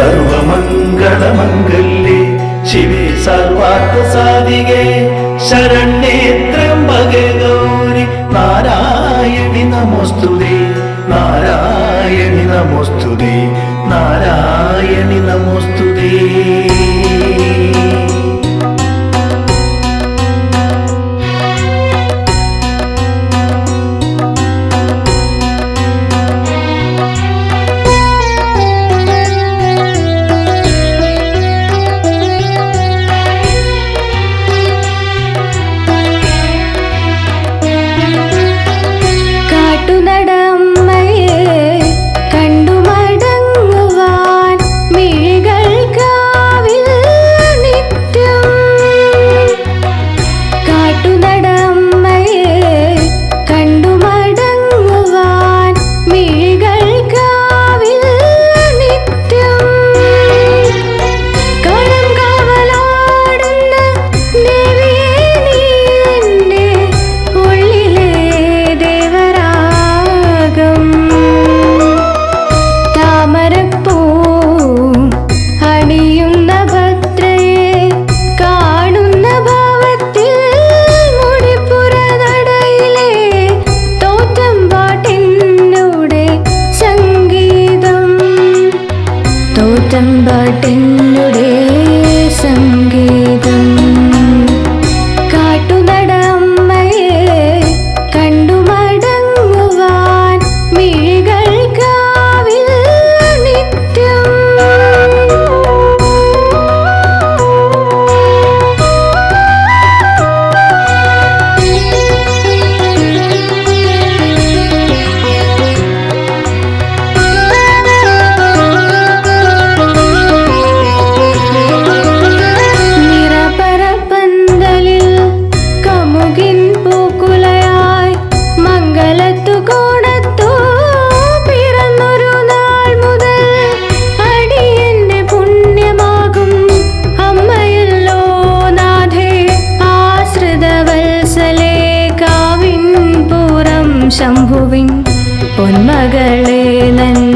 ಸರ್ವಮಂಗಳ ಮಂಗಲ್ಯೆ ಶಿವೇ ಸರ್ವಾರ್ಥ ಸಾಧಿಗೆ ಶರಣ್ಯ ശംഭുവിൻ പൊന്മകളെ നന്മ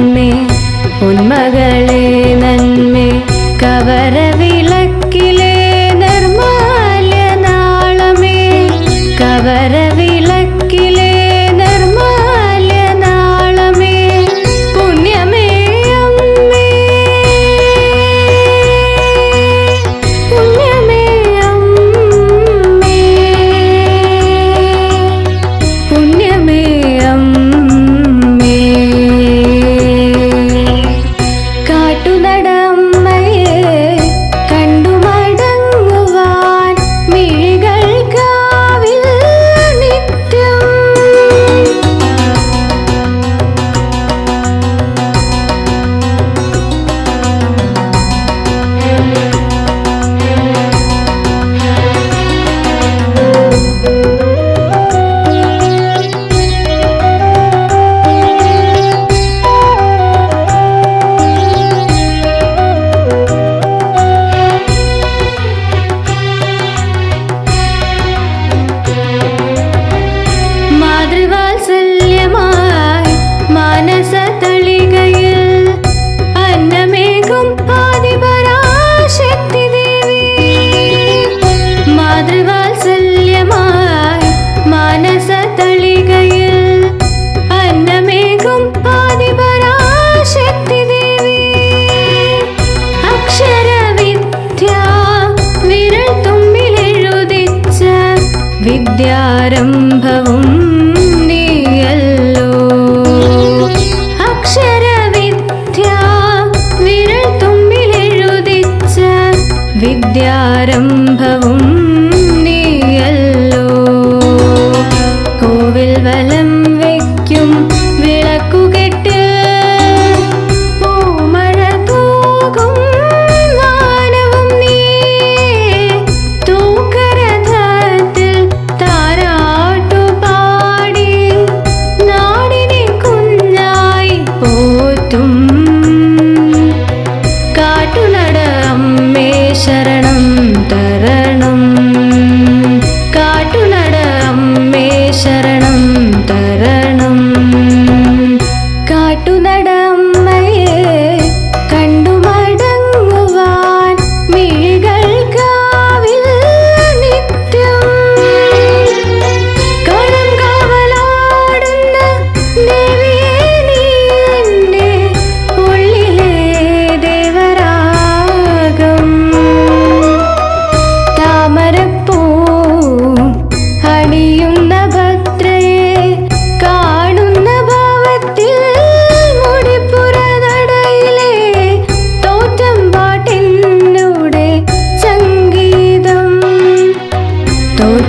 ആരംഭവും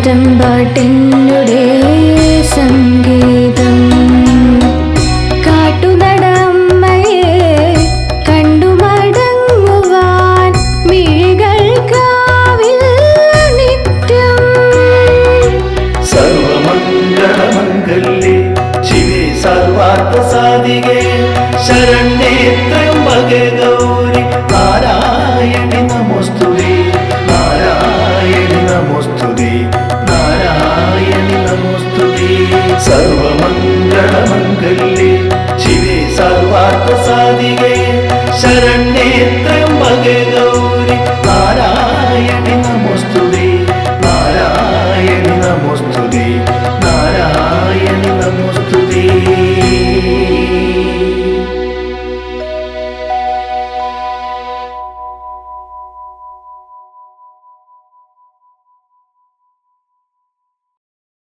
ആട്ടം പാട്ടിനുട സാധിക